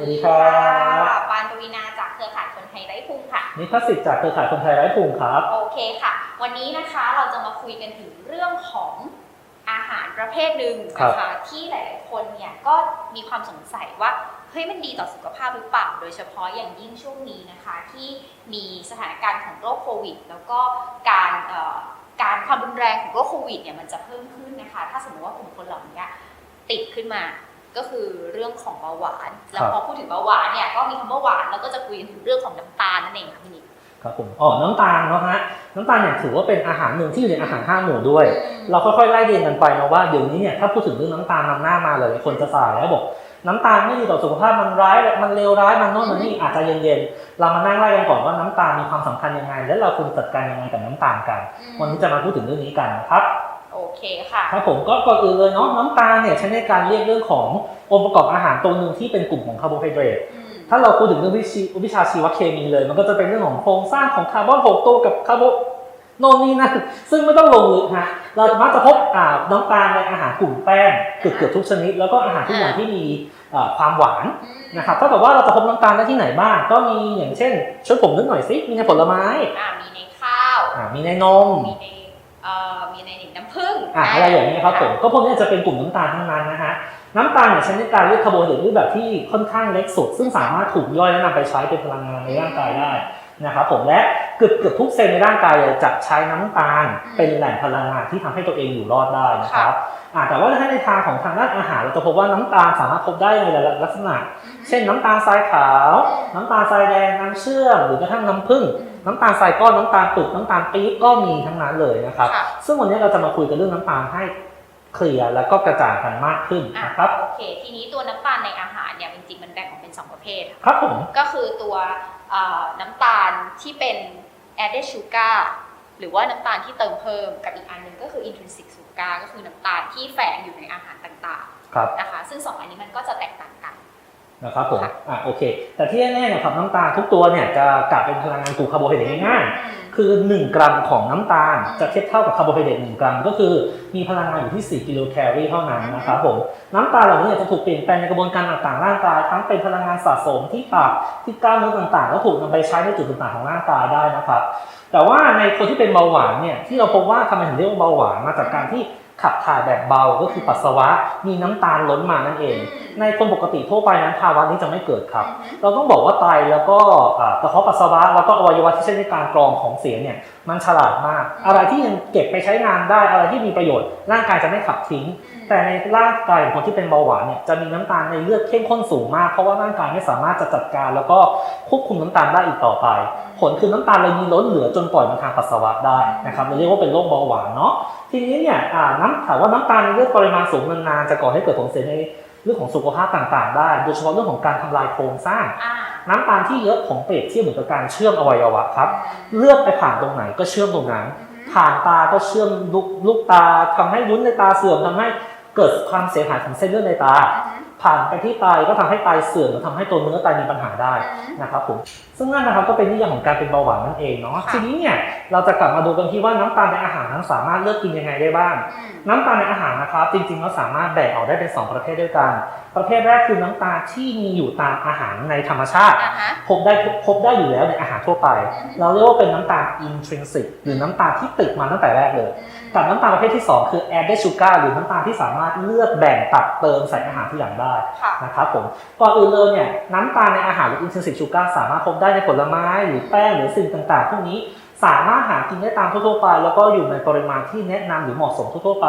วัสดีครับปานปวีนาจากเครือข่ายคนไทยไร้พุงค่ะ นิพัสสิทธิ์จากเครือข่ายคนไทยไร้พุงครับ โอเคค่ะ วันนี้นะคะเราจะมาคุยกันถึงเรื่องของอาหารประเภทหนึ่งนะคะที่หลาย ๆ คนเนี่ยก็มีความสงสัยว่าเฮ้ยมันดีต่อสุขภาพหรือเปล่า โดยเฉพาะอย่างยิ่งช่วงนี้นะคะ ที่มีสถานการณ์ของโรคโควิด แล้วก็การเอ่อการความรุนแรงของโรคโควิดเนี่ยมันจะเพิ่มขึ้นนะคะ ถ้าสมมติว่ากลุ่มคนเหล่านี้ติดขึ้นมา ก็คือเรื่องของเบาหวาน แล้วพอพูดถึงเบาหวานเนี่ยก็มีคำว่าหวานแล้วก็จะคุยกันถึงเรื่องของน้ำตาลนั่นเองค่ะพี่นิดครับผมอ๋อน้ำตาลเนาะฮะน้ำตาลเนี่ยถือว่าเป็นอาหารหนึ่งที่อยู่ในอาหารห้าหมู่ด้วย เราค่อยๆไล่เรียงกันไปนะว่าเดี๋ยวนี้เนี่ยถ้าพูดถึงเรื่องน้ำตาลนำหน้ามาเลยคนจะสายแล้วบอกน้ำตาลไม่ดีต่อสุขภาพมันร้ายมันเลวร้ายมันโน่นมันนี่อาจจะเย็นๆเรามานั่งไล่กันก่อนว่าน้ำตาลมีความสำคัญยังไง และเราควรจัดการยังไงกับน้ำตาลกันอืมวันนี้จะมาพูดถึงเรื่องนี้กันนะครับโอเคค่ะครับผมก็ก่อนอื่นเลยเนาะน้ำตาลเนี่ยใช้ในการเรียกเรื่องขององค์ประกอบอาหารตัวหนึ่งที่เป็นกลุ่มของคาร์โบไฮเดรตอืมถ้าเราพูดถึงเรื่องวิชีวิชาชีวเคมีเลย มันก็จะเป็นเรื่องของโครงสร้างของคาร์บอนหกตัวกับคาร์โบโนนนี่นั่นซึ่งไม่ต้องลงลึกฮะเรามักจะพบอ่าน้ำตาลในอาหารกลุ่มแป้งเกือบเกือบทุกชนิด แล้วก็อาหารทุกอย่างที่มีอ่าความหวานอืมนะครับถ้ากับว่าเราจะพบน้ำตาลได้ที่ไหนบ้าง ก็มีอย่างเช่นช่วยผมนึกหน่อยสิมีในผลไม้อ่ามีในข้าวอ่ามีในนมมีในเอ่อ มีในน้ำผึ้งอ่าอะไรอย่างนี้ยครับผมก็พวกนี้จะเป็นกลุ่มน้ำตาลทั้งนั้นนะฮะน้ำตาลเนี่ยใช้ในการเรียกคาร์โบไฮเดรตรูปแบบที่ค่อนข้างเล็กสุด ซึ่งสามารถถูกย่อยและนำไปใช้เป็นพลังงานในร่างกายได้นะครับผมและเกือบเกือบทุกเซลล์ในร่างกายเลยจะใช้น้ำตาลเป็นแหล่งพลังงานที่ทำให้ตัวเองอยู่รอดได้นะครับอ่าแต่ว่าถ้าในทางของทางด้านอาหารเราจะพบว่าน้ำตาลสามารถพบได้ในหลายๆลักษณะ เช่นน้ำตาลทรายขาว น้ำตาลทรายแดงน้ำเชื่อมหรือกระทั่งน้ำผึ้งอืม น้ำตาลทรายก้อนน้ำตาลปึกน้ำตาลปี๊บก็มีทั้งนั้นเลยนะครับ ค่ะ ซึ่งวันนี้เราจะมาคุยกันเรื่องน้ำตาลให้เคลียร์แล้วก็กระจ่างกันมากขึ้นอะนะครับ โอเค ทีนี้ตัวน้ำตาลในอาหารเนี่ยจริงๆมันแบ่งออกเป็นสองประเภทค่ะครับผม ก็คือตัวเอ่อน้ำตาลที่เป็น added sugar หรือว่าน้ำตาลที่เติมเพิ่มกับอีกอันหนึ่งก็คือ intrinsic sugar ก็คือน้ำตาลที่แฝงอยู่ในอาหารต่างครับ ๆนะคะ ซึ่งสองอันนี้มันก็จะแตกต่างกัน นะครับผมค่ะอะโอเค แต่ที่แน่ๆเนี่ยครับน้ำตาลทุกตัวเนี่ยจะกลับเป็นพลังงานกลุ่มคาร์โบไฮเดรตง่ายๆอืมคือ 1 กรัมของน้ำตาลจะเทียบเท่ากับคาร์โบไฮเดรต1กรัม ก็คือมีพลังงานอยู่ที่ 4 กิโลแคลอรี่เท่านั้นนะครับผมน้ำตาลเหล่านี้เนี่ยจะถูกเปลี่ยนแปลงในกระบวนการต่างๆร่างกายทั้งเป็นพลังงานสะสมที่ตับที่กล้ามเนื้อต่างๆ แล้วถูกนำไปใช้ในจุดต่างๆของร่างกายได้นะครับแต่ว่าในคนที่เป็นเบาหวานเนี่ยที่เราพบว่าทำไมถึงเรียกว่าเบาหวานมาจากการที่ ขับถ่ายแบบเบาก็คือปัสสาวะมีน้ำตาลล้นมานั่นเอง ในคนปกติทั่วไปนั้นภาวะนี้จะไม่เกิดครับ เราต้องบอกว่าไตแล้วก็อ่ากระเพาะปัสสาวะแล้วก็อวัยวะที่ใช้ในการกรองของเสียเนี่ยมันฉลาดมาก อะไรที่ยังเก็บไปใช้งานได้อะไรที่มีประโยชน์ ร่างกายจะไม่ขับทิ้ง แต่ในร่างกายของคนที่เป็นเบาหวานเนี่ยจะมีน้ำตาลในเลือดเข้มข้นสูงมากเพราะว่าร่างกายไม่สามารถจะจัดการ แล้วก็ควบคุมน้ำตาลได้อีกต่อไป ผลคือน้ำตาลเลยมีล้นเหลือจนปล่อยมาทางปัสสาวะได้นะครับเราเรียกว่าเป็นโรคเบาหวานเนาะทีนี้เนี่ยอ่าน้ำถามว่าน้ำตาลในเลือดปริมาณสูงนานๆจะก่อให้เกิดผลเสียในเรื่องของสุขภาพต่างๆ ได้ โดยเฉพาะเรื่องของการทำลายโครงสร้างอ่าน้ำตาลที่เยอะของเปรียบเทียบเหมือนกับการเชื่อมอวัยวะครับ เลือดไปผ่านตรงไหนก็เชื่อมตรงนั้น ผ่านตาก็เชื่อมลูกลูกตาทำให้วุ้นในตาเสื่อมทำให้เกิดความเสียหายของเส้นเลือดในตา ผ่านไปที่ไตก็ทำให้ไตเสื่อมหรือทำให้ตัวเนื้อไตมีปัญหาได้นะครับผมซึ่งนั่นนะครับก็เป็นนิยามของการเป็นเบาหวานนั่นเองเนาะค่ะทีนี้เนี่ยเราจะกลับมาดูกันที่ว่าน้ำตาลในอาหารนั้นสามารถเลือกกินยังไงได้บ้าง น้ำตาลในอาหารนะครับ จริงๆแล้วสามารถแบ่งออกได้เป็น 2 ประเภทด้วยกัน ประเภทแรกคือน้ำตาลที่มีอยู่ตามอาหารในธรรมชาติอ่าฮะพบได้พบได้อยู่แล้วในอาหารทั่วไป เราเรียกว่าเป็นน้ำตาล intrinsic หรือน้ำตาลที่ติดมาตั้งแต่แรกเลยกับน้ำตาลประเภทที่ 2 คือ added sugar หรือน้ำตาลที่สามารถเลือกแบ่งตัดเติมใส่อาหารที่หลังได้ค่ะนะครับผมก่อนอื่นเลยเนี่ยน้ำตาลในอาหารหรือ intrinsic sugar สามารถพบได้ในผลไม้หรือแป้งหรือสิ่งต่างๆ พวกนี้สามารถหากินได้ตามทั่วๆไป แล้วก็อยู่ในปริมาณที่แนะนำหรือเหมาะสมทั่วๆไป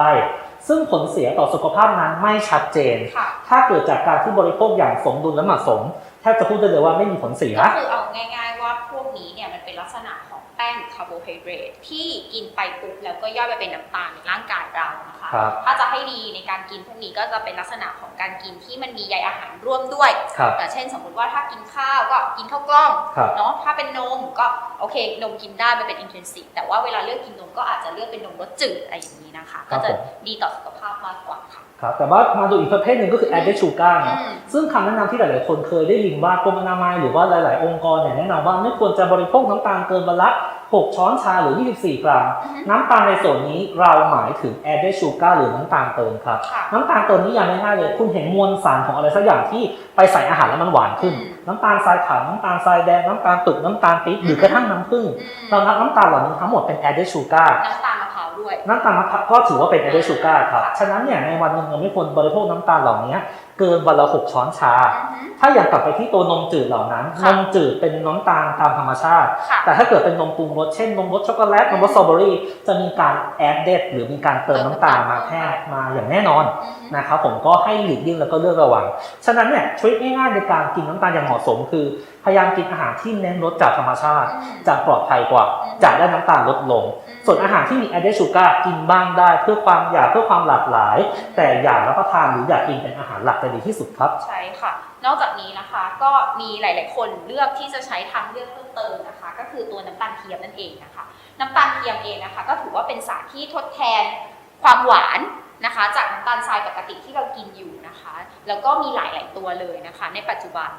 ซึ่งผลเสียต่อสุขภาพนั้นไม่ชัดเจนค่ะถ้าเกิดจากการที่บริโภคอย่างสมดุลและเหมาะสมแทบจะพูดได้เลยว่าไม่มีผลเสียก็คือเอาง่าย ๆ ว่าพวกนี้เนี่ยมันเป็นลักษณะของแป้งคาร์โบไฮเดรตที่กินไปปุ๊บแล้วก็ย่อยไปเป็นน้ำตาลในร่างกายเรานะคะครับถ้าจะ ให้ดีในการกินพวกนี้ก็จะเป็นลักษณะของการกินที่มันมีใยอาหารร่วมด้วยครับแต่เช่นสมมติว่าถ้ากินข้าวก็กินข้าวกล้องครับเนาะถ้าเป็นนมก็โอเคนมกินได้มันเป็นอินเทนซีฟแต่ว่าเวลาเลือกกินนมก็อาจจะเลือกเป็นนมรสจืดอะไรอย่างนี้นะคะครัก็บจะผมดีต่อสุขภาพมากกว่าค่ะครับแต่ว่ามาดูอีกประเภทหนึ่งก็คือ added sugar เนอะอืมซึ่งคำแนะนำที่หลาย ๆ คนเคยได้ยินว่ากรมอนามัยหรือว่าหลาย ๆ องค์กรเนี่ยแนะนำว่าไม่ควรจะบริโภคน้ำตาลเกินวันละ 6 ช้อนชาหรือ 24 กรัมอือฮึน้ำตาลในส่วนนี้เราหมายถึง added sugar หรือน้ำตาลเติมครับค่ะน้ำตาลเติมนี่ยังไม่ง่ายเลย คุณเห็นมวลสารของอะไรสักอย่างที่ไปใส่อาหารแล้วมันหวานขึ้นอืมน้ำตาลทรายขาวน้ำตาลทรายแดง น้ำตาลตึก น้ำตาลปี๊บหรือกระทั่งน้ำผึ้งอืมเรานับน้ำตาลเหล่านี้ทั้งหมดเป็น added sugar น้ำตาลมะพร้าวด้วย น้ำตาลมะพร้าวก็ถือว่าเป็น added sugar ครับค่ะฉะนั้นเนี่ยในวันหนึ่งเราไม่ควรบริโภคน้ำตาลเหล่านี้เกินวันละหกช้อนชาอือฮึถ้าอยากกลับไปที่ตัวนมจืดเหล่านั้นนค่ะมจืดเป็นน้ำตาลตามธรรมชาติค่ะแต่ถ้าเกิดเป็นนมปรุงรส เช่นนมรสช็อกโกแลต นมรสสตรอเบอรี่ จะมีการแอดเดดหรือมีการเติมน้ำตาลมาแทรกมาอย่างแน่นอนอือฮึนะครับผมก็ให้หลีกเลี่ยงแล้วก็เลือกระวัง ฉะนั้นเนี่ยทริคง่ายๆในการกินน้ำตาลอย่างเหมาะสม คือพยายามกินอาหารที่เน้นรสจากธรรมชาติอืมจะปลอดภัยกว่าอืมจะได้น้ำตาลลดลงอืมส่วนอาหารที่มี added sugar กินบ้างได้เพื่อความอยากเพื่อความหลากหลาย แต่อย่ารับประทานหรืออยากกินเป็นอาหารหลักจะดีที่สุดครับ ใช่ค่ะ นอกจากนี้นะคะก็มีหลาย ๆ คนเลือกที่จะใช้ทางเลือกเพิ่มเติมนะคะ ก็คือตัวน้ำตาลเทียมนั่นเองนะคะ น้ำตาลเทียมเองนะคะ ก็ถือว่าเป็นสารที่ทดแทนความหวานนะคะ จากน้ำตาลทรายปกติที่เรากินอยู่นะคะ แล้วก็มีหลาย ๆ ตัวเลยนะคะ ในปัจจุบัน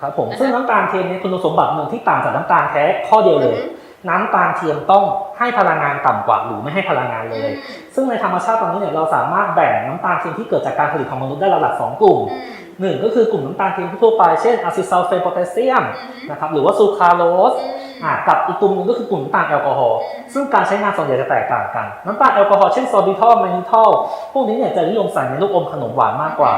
ครับผมนะคะซึ่งน้ำตาลเทียมเนี่ยคุณสมบัติหนึ่งที่ต่างจากน้ำตาลแท้ข้อเดียวเลย อือฮึ น้ำตาลเทียมต้องให้พลังงานต่ำกว่าหรือไม่ให้พลังงานเลย ซึ่งในธรรมชาติตอนนี้เนี่ยเราสามารถแบ่งน้ำตาลเทียมที่เกิดจากการผลิตของมนุษย์ได้หลักๆสองกลุ่มอืมหนึ่งก็คือกลุ่มน้ำตาลเทียมทั่วไปเช่นอะซิซัลเฟนโพแทสเซียมอืมนะครับหรือว่าซูคราโลส อืมอ่ากับอีกกลุ่มหนึงก็คือกลุ่มน้ำตาลแอลกอฮอล์อืมซึ่งการใช้งานส่วนใหญ่จะแตกต่างกันน้ำตาลแอลกอฮอล์เช่นซอบิทอลแมนิทอลพวกนี้เนี่ยจะนิยมใส่ในลูกอมขนมหวานมากกว่า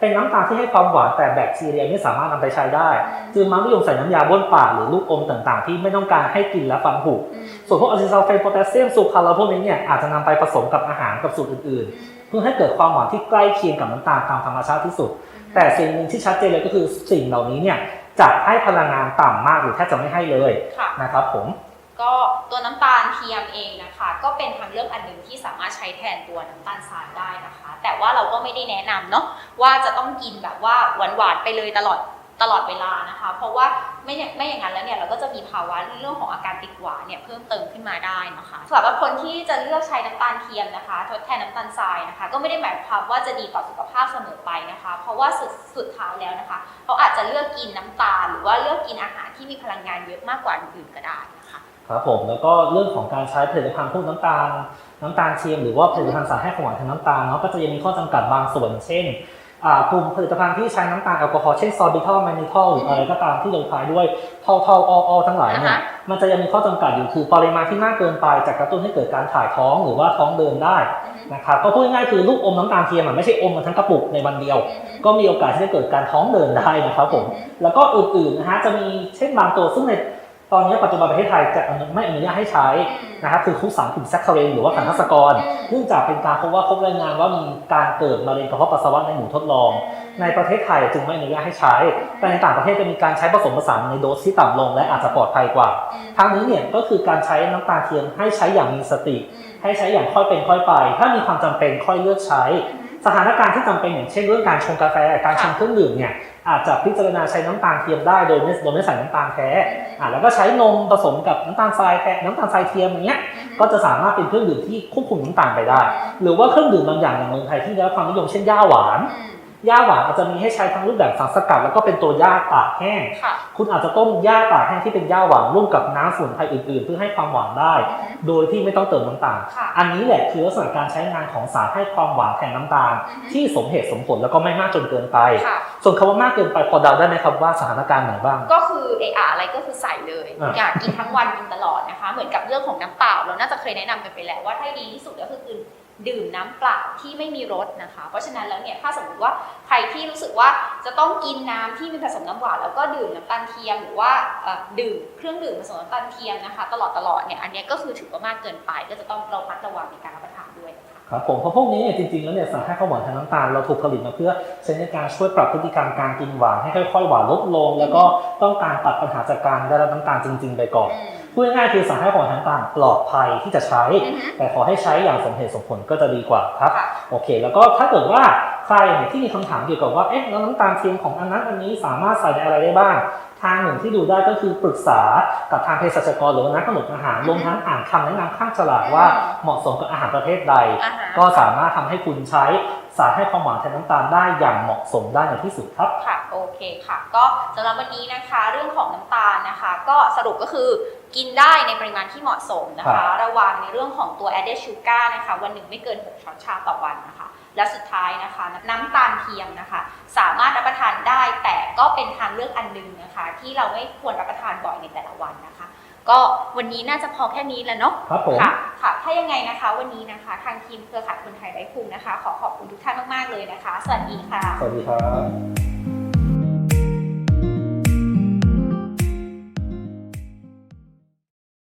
เป็นน้ำตาลที่ให้ความหวานแต่แบคทีเรียไม่สามารถนำไปใช้ได้ จึงมักนิยมใส่น้ำยาบ้วนปากหรือลูกอมต่างๆ ที่ไม่ต้องการให้กินและฟันผุอืมส่วนพวกอะซิซัลเฟนโพแทสเซียมซูคราโลสพวกนี้เนี่ยอาจจะนำไปผสมกับอาหารกับสูตรอื่นๆ เพื่อให้เกิดความหวานที่ใกล้เคียงกับน้ำตาลตามธรรมชาติที่สุด แต่สิ่งหนึ่งที่ชัดเจนเลยก็คือสิ่งเหล่านี้เนี่ย จะให้พลังงานต่ำมากหรือแทบจะไม่ให้เลยค่ะ นะครับผม ก็ตัวน้ำตาลเทียมเองนะคะ ก็เป็นทางเลือกอันหนึ่งที่สามารถใช้แทนตัวน้ำตาลทรายได้นะคะ แต่ว่าเราก็ไม่ได้แนะนำเนาะว่าจะต้องกินแบบว่าหวานๆไปเลยตลอดตลอดเวลานะคะ เพราะว่าไม่อย่างไม่อย่างนั้นแล้วเนี่ยเราก็จะมีภาวะเรื่องของอาการติดหวานเนี่ยเพิ่มเติมขึ้นมาได้นะคะสำหรับคนที่จะเลือกใช้น้ำตาลเทียมนะคะ ทดแทนน้ำตาลทรายนะคะ ก็ไม่ได้หมายความว่าจะดีต่อสุขภาพเสมอไปนะคะ เพราะว่าสุดสุดท้ายแล้วนะคะ เขาอาจจะเลือกกินน้ำตาล หรือว่าเลือกกินอาหารที่มีพลังงานเยอะมากกว่าอื่นก็ได้นะคะครับผมแล้วก็เรื่องของการใช้ผลิตภัณฑ์พวกน้ำตาลน้ำตาลเทียมหรือว่าผลิตภัณฑ์สารให้ของหวานแทนน้ำตาลเนาะก็จะยังมีข้อจำกัดบางส่วนเช่น กลุ่มผลิตภัณฑ์ที่ใช้น้ำตาลแอลกอฮอล์เช่นซอบิทอลแมนิทอลหรืออะไรก็ตามที่ลงท้ายด้วยทอลทอลอออทั้งหลายเนี่ยอ่าฮะมันจะยังมีข้อจำกัดอยู่คือปริมาณที่มากเกินไปจะกระตุ้นให้เกิดการถ่ายท้องหรือว่าท้องเดินได้นะครับก็พูดง่ายๆคือลูกอมน้ำตาลเทียมอะไม่ใช่อมมันทั้งกระปุกในวันเดียว ก็มีโอกาสที่จะเกิดการท้องเดินได้นะครับผมแล้วก็อื่นๆนะฮะจะมีเช่นบางตัวซึ่งใน ตอนนี้ปัจจุบันประเทศไทยจะไม่อนุญาตให้ใช้นะครับคือคุกสารกลุ่มแซคคาเรนหรือว่าขันทัศกรเนื่องจากเป็นการพบว่าพบรายงานว่ามีการเกิดมะเร็งกระเพาะปัสสาวะในหมูทดลอง ในประเทศไทยจึงไม่อนุญาตให้ใช้ แต่ในต่างประเทศจะมีการใช้ผสมผสานในโดสที่ต่ำลงและอาจจะปลอดภัยกว่า ทางนี้เนี่ยก็คือการใช้น้ำตาลเทียมให้ใช้อย่างมีสติ ให้ใช้อย่างค่อยเป็นค่อยไป ถ้ามีความจำเป็นค่อยเลือกใช้สถานการณ์ที่จำเป็นอย่างเช่นเรื่องการชงกาแฟการชงเครื่องดื่มเนี่ย อาจจะพิจารณาใช้น้ำตาลเทียมได้โดยไม่โดยไม่ใส่น้ำตาลแท้อ่าแล้วก็ใช้นมผสมกับน้ำตาลทรายแท้น้ำตาลทรายเทียมอย่างเงี้ยก็จะสามารถเป็นเครื่องดื่มที่ควบคุมน้ำตาลไปได้ หรือว่าเครื่องดื่มบางอย่างอย่างเมืองไทยที่ได้รับความนิยมเช่นย่าหวาน ย่าหวานอาจจะมีให้ใช้ทั้งรูปแบบสารสกัดแล้วก็เป็นตัวย่าตากแห้งค่ะคุณอาจจะต้มย่าตากแห้งที่เป็นย่าหวานร่วมกับน้ำสมุนไพรอื่นๆ เพื่อให้ความหวานได้ โดยที่ไม่ต้องเติมน้ำตาลค่ะอันนี้แหละคือลักษณะการใช้งานของสารให้ความหวานแทนน้ำตาล ที่สมเหตุสมผลแล้วก็ไม่มากจนเกินไปค่ะส่วนคำว่ามากเกินไปพอเดาได้ไหมครับว่าสถานการณ์ไหนบ้าง ก็คือเอออะไรก็คือใส่เลยอะอยากกินทั้งวันกินตลอดนะคะ เหมือนกับเรื่องของน้ำเปล่าเราน่าจะเคยแนะนำกันไปแล้วว่าถ้าดีที่สุดก็คือ ดื่มน้ำเปล่าที่ไม่มีรสนะคะ เพราะฉะนั้นแล้วเนี่ยถ้าสมมติว่าใครที่รู้สึกว่าจะต้องกินน้ำที่มีผสมน้ำหวานแล้วก็ดื่มน้ำตาลเทียมหรือว่าเอ่อดื่มเครื่องดื่มผสมน้ำตาลเทียมนะคะ ตลอดตลอดเนี่ยอันเนี้ยก็คือถือว่ามากเกินไป ก็จะต้องระมัดระวังในการรับประทานด้วยนะคะครับผมเพราะพวกนี้เนี่ยจริงๆแล้วเนี่ยสารให้ความหวานแทนน้ำตาลเราถูกผลิตมาเพื่อใช้ในการช่วยปรับพฤติกรรมการกินหวานให้ค่อยๆหวานลดลง แล้วก็ต้องการตัดปัญหาจากการได้รับน้ำตาลจริง ๆ ไปก่อนอืม พูดง่ายๆคือสารให้ความหวานแทนน้ำตาลปลอดภัยที่จะใช้อือฮึแต่ขอให้ใช้อย่างสมเหตุสมผลก็จะดีกว่าครับค่ะโอเค แล้วก็ถ้าเกิดว่าใครเนี่ยที่มีคำถามเกี่ยวกับว่าเอ๊ะแล้วน้ำตาลเทียมของอันนั้นอันนี้สามารถใส่ในอะไรได้บ้าง ทางหนึ่งที่ดูได้ก็คือปรึกษากับทางเภสัชกรหรือว่านักกำหนดอาหารรวมทั้งอ่านคำแนะนำข้างฉลากว่าเหมาะสมกับอาหารประเภทใดอ่าฮะก็สามารถทำให้คุณใช้สารให้ความหวานแทนน้ำตาลได้อย่างเหมาะสมได้ในที่สุดครับค่ะโอเคค่ะ ก็สำหรับวันนี้นะคะ เรื่องของน้ำตาลนะคะ ก็สรุปก็คือ กินได้ในปริมาณที่เหมาะสมนะครัคะบระวังในเรื่องของตัว added sugar นะคะ วันหนึ่งไม่เกิน 6 ช้อนชาต่อวันนะคะ และสุดท้ายนะคะ น้ำตาลเทียมนะคะ สามารถรับประทานได้แต่ก็เป็นทางเลือกอันหนึงนะคะ ที่เราไม่ควรรับประทานบ่อยในแต่ละวันนะคะ ก็วันนี้น่าจะพอแค่นี้แล้วเนาะครับผมค่ะค่ะ ถ้ายังไงนะคะ วันนี้นะคะ ทางทีมเครือข่ายคนไทยไร้ภูมินะคะ ขอขอบคุณทุกท่านมากๆเลยนะคะ สวัสดีค่ะ สวัสดีครับ